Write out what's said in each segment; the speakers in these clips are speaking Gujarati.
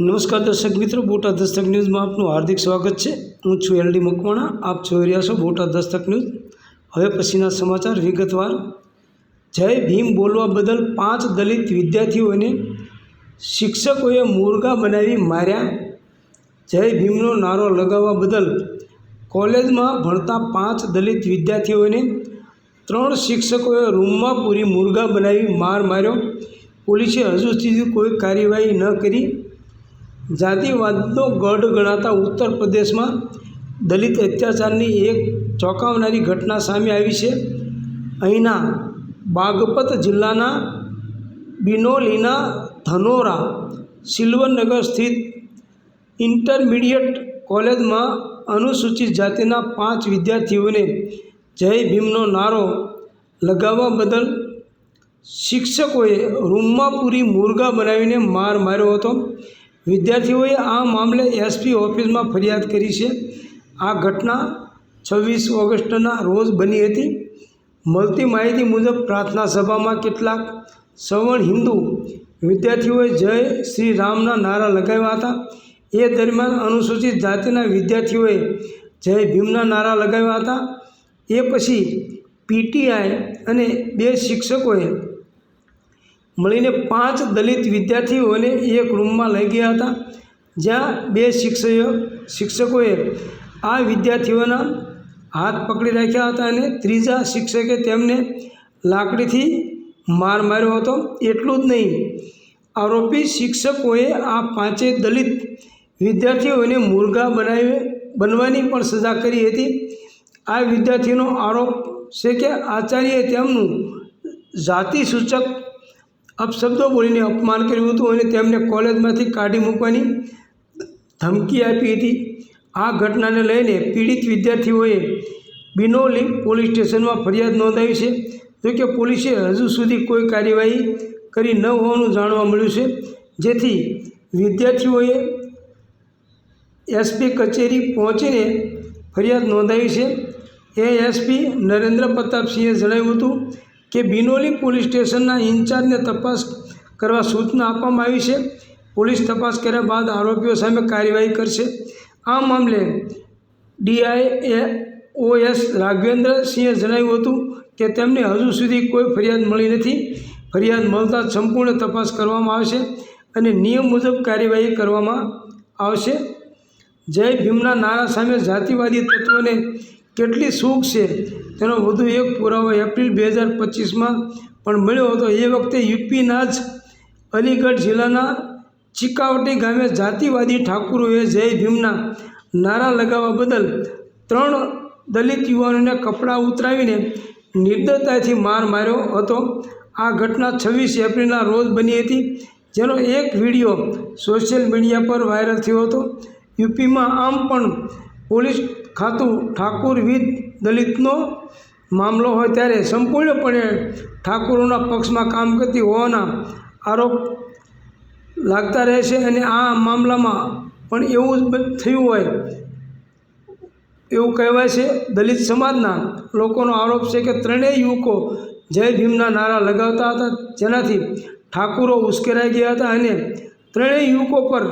નમસ્કાર દર્શક મિત્રો, બોટાદ દસ્તક ન્યૂઝમાં આપનું હાર્દિક સ્વાગત છે. હું છું એલડી મકવાણા, આપ જોઈ રહ્યા છો બોટાદ દસ્તક ન્યૂઝ. હવે પછીના સમાચાર વિગતવાર. જય ભીમ બોલવા બદલ પાંચ દલિત વિદ્યાર્થીઓને શિક્ષકોએ મુર્ગા બનાવી માર્યા. જય ભીમનો નારો લગાવવા બદલ કોલેજમાં ભણતા પાંચ દલિત વિદ્યાર્થીઓને ત્રણ શિક્ષકોએ રૂમમાં પૂરી મુર્ગા બનાવી માર માર્યો. પોલીસે હજુ સુધી કોઈ કાર્યવાહી ન કરી. જાતિવાદનો ગઢ ગણાતા ઉત્તર પ્રદેશમાં દલિત અત્યાચારની એક ચોંકાવનારી ઘટના સામે આવી છે. અહીંના બાગપત જિલ્લાના બિનોલીના ધનોરા સિલ્વરનગર સ્થિત ઇન્ટરમીડિયેટ કોલેજમાં અનુસૂચિત જાતિના પાંચ વિદ્યાર્થીઓને જય ભીમનો નારો લગાવવા બદલ શિક્ષકોએ રૂમમાં પૂરી મુર્ગા બનાવીને માર માર્યો હતો. વિદ્યાર્થીઓએ આ મામલે એસપી ઓફિસમાં ફરિયાદ કરી છે. આ ઘટના છવ્વીસ ઓગસ્ટના રોજ બની હતી. મળતી માહિતી મુજબ પ્રાર્થના સભામાં કેટલાક સવર્ણ હિન્દુ વિદ્યાર્થીઓએ જય શ્રી રામના નારા લગાવ્યા હતા. એ દરમિયાન અનુસૂચિત જાતિના વિદ્યાર્થીઓએ જય ભીમના નારા લગાવ્યા હતા. એ પછી પીટીઆઈ અને બે શિક્ષકોએ મળીને પાંચ દલિત વિદ્યાર્થીઓને એક રૂમમાં લઈ ગયા હતા, જ્યાં બે શિક્ષકો શિક્ષકોએ આ વિદ્યાર્થીઓના હાથ પકડી રાખ્યા હતા અને ત્રીજા શિક્ષકે તેમને લાકડીથી માર માર્યો હતો. એટલું જ નહીં, આરોપી શિક્ષકોએ આ પાંચે દલિત વિદ્યાર્થીઓને મુર્ગા બનાવી, બનવાની પણ સજા કરી હતી. આ વિદ્યાર્થીનો આરોપ છે કે આચાર્યએ તેમનું જાતિ સૂચક અપશબ્દો બોલીને અપમાન કર્યું હતું અને તેમને કોલેજમાંથી કાઢી મૂકવાની ધમકી આપી હતી. આ ઘટનાને લઈને પીડિત વિદ્યાર્થીઓએ બિનોલી પોલીસ સ્ટેશનમાં ફરિયાદ નોંધાવી છે. જોકે પોલીસે હજુ સુધી કોઈ કાર્યવાહી કરી ન હોવાનું જાણવા મળ્યું છે. જેથી વિદ્યાર્થીઓએ એસપી કચેરી પહોંચીને ફરિયાદ નોંધાવી છે. એ એસપી નરેન્દ્ર પ્રતાપસિંહે જણાવ્યું હતું કે બિનોલી પોલીસ સ્ટેશનના ઇન્ચાર્જને તપાસ કરવા સૂચના આપવામાં આવી છે. પોલીસ તપાસ કર્યા બાદ આરોપીઓ સામે કાર્યવાહી કરશે. આ મામલે ડીઆઈએ ઓએસ રાઘવેન્દ્રસિંહે જણાવ્યું હતું કે તેમને હજુ સુધી કોઈ ફરિયાદ મળી નથી. ફરિયાદ મળતા સંપૂર્ણ તપાસ કરવામાં આવશે અને નિયમ મુજબ કાર્યવાહી કરવામાં આવશે. જય ભીમના નારા સામે જાતિવાદી તત્વોને કેટલી સુખ છે. તેનો વધુ એક પુરાવો એપ્રિલ બે હજાર પચીસમાં પણ મળ્યો હતો. એ વખતે યુપીના જ અલીગઢ જિલ્લાના ચિકાવટી ગામે જાતિવાદી ઠાકુરોએ જય ભીમના નારા લગાવવા બદલ ત્રણ દલિત યુવાનોને કપડાં ઉતરાવીને નિર્દયતાથી માર માર્યો હતો. આ ઘટના છવ્વીસ એપ્રિલના રોજ બની હતી. જેનો એક વીડિયો સોશિયલ મીડિયા પર વાયરલ થયો હતો. યુપીમાં આમ પણ પોલીસ ખાતું ઠાકુર વિદ દલિતનો મામલો હોય ત્યારે સંપૂર્ણપણે ઠાકુરોના પક્ષમાં કામ કરતી હોવાના આરોપ લાગતા રહે છે અને આ મામલામાં પણ એવું જ થયું હોય એવું કહેવાય છે દલિત સમાજના લોકોનો આરોપ છે કે ત્રણેય યુવકો જય ભીમના નારા લગાવતા હતા, જેનાથી ઠાકુરો ઉશ્કેરાઈ ગયા હતા અને ત્રણેય યુવકો પર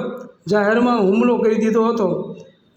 જાહેરમાં હુમલો કરી દીધો હતો.